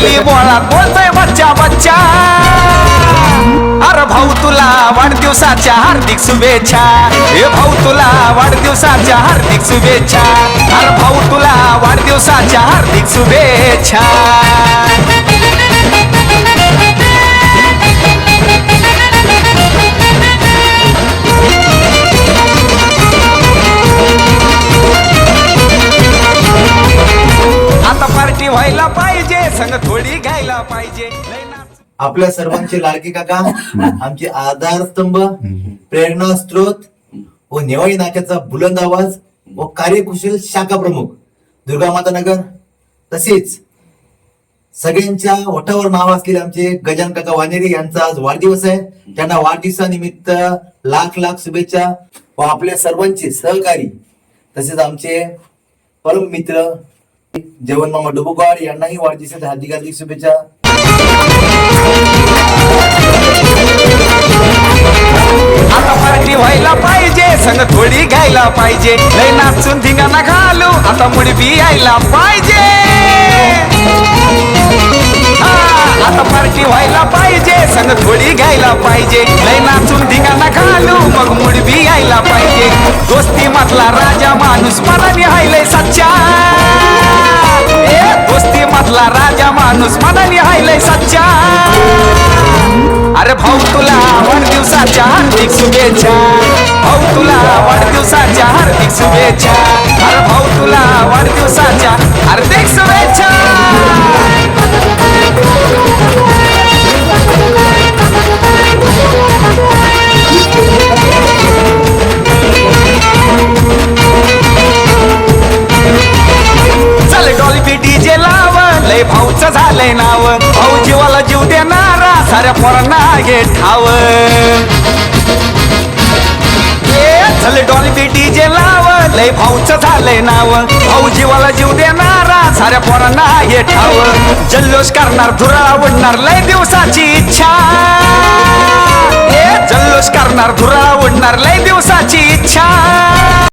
मुली बोळा बोलतोय बच्चा बच्चा अरे भाऊ तुला वाढदिवसाच्या हार्दिक शुभेच्छा. हे भाऊ तुला वाढदिवसाच्या हार्दिक शुभेच्छा. अरे भाऊ तुला वाढदिवसाच्या हार्दिक शुभेच्छा. पार्टी व्हायला पाहिजे. संग थोडी घ्यायला पाहिजे. आपल्या सर्वांचे लाडके काका आमचे आधारस्तंभ प्रेरणा स्त्रोत व नेवाळी नाक्याचा बुलंद आवाज व कार्यकुशल शाखा प्रमुख. दुर्गामाता नगर तसेच सगळ्यांच्या ओठावर नाव असलेले आमचे गजान काका वानेरे यांचा आज वाढदिवस आहे. त्यांना वाढदिवसानिमित्त लाख लाख शुभेच्छा. व आपल्या सर्वांचे सहकारी तसेच आमचे परम मित्र जेवण मामा डुबुकवाड यांनाही वाढदिवसाच्या हार्दिक हार्दिक शुभेच्छा. आता पार्टी व्हायला पाहिजे संग थोडी घ्यायला पाहिजे. लय नाचून धिंगाणा घालू आता मुडबी यायला पाहिजे. हा, आता पार्टी व्हायला पाहिजे संग थोडी घ्यायला पाहिजे. लय नाचून धिंगाणा घालू मग मुडबी यायला पाहिजे. दोस्ती मधला राजा माणूस मनाने हायलय सच्चा. तुला राजा माणूस मनाने हायलय सच्चा. अरे भाऊ तुला वाढदिवसाच्या हार्दिक शुभेच्छा. भाऊ तुला वाढदिवसाच्या हार्दिक शुभेच्छा. अरे भाऊ तुला वाढदिवसाच्या लय भाऊच झालंय नाव. भाऊ जीवाला जीव देणारा साऱ्या पोरांना घे ठाव. ए, चल डॉल्बी डीजे लाव. लय भाऊच झालंय नाव. भाऊ जीवाला जीव देणारा साऱ्या पोरांना घे ठाव. जल्लोष करणार धुराळा उडणार लय दिवसाची इच्छा. जल्लोष करणार धुराळा उडणार लय दिवसाची इच्छा.